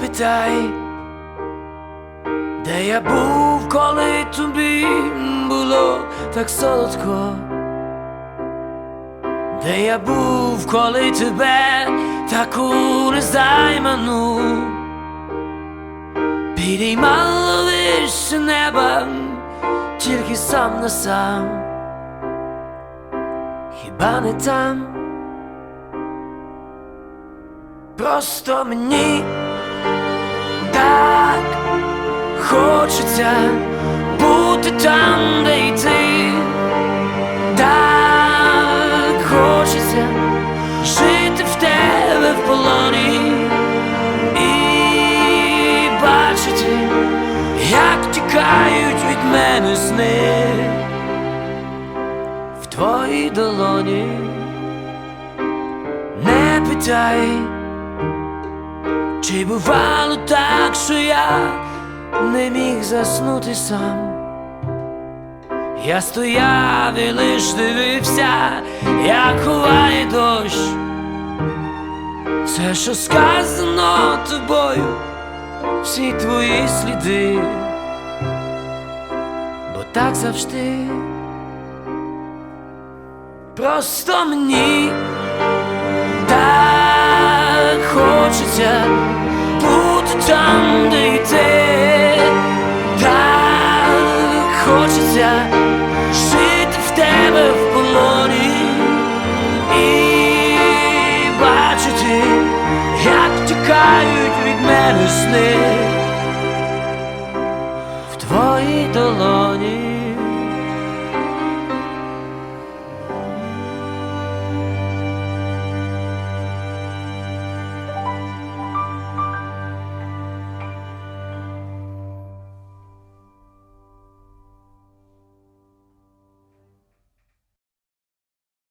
питай, де я був, коли тобі було так солодко, де я був, коли тебе таку незайману. Підіймало вище неба, тільки сам на сам, хіба не там? Просто мені хочеться бути там, де й ти так хочеться жити в тебе в полоні і бачити, як тікають від мене сни в твоїй долоні. Не питай. Чи бувало так, що я не міг заснути сам? Я стояв і лиш дивився, як ховає дощ. Все, що сказано тобою, всі твої сліди, бо так завжди, просто мені хочеться жити в тебе в полоні і бачити, як тікають від мене сни в твоїй долоні.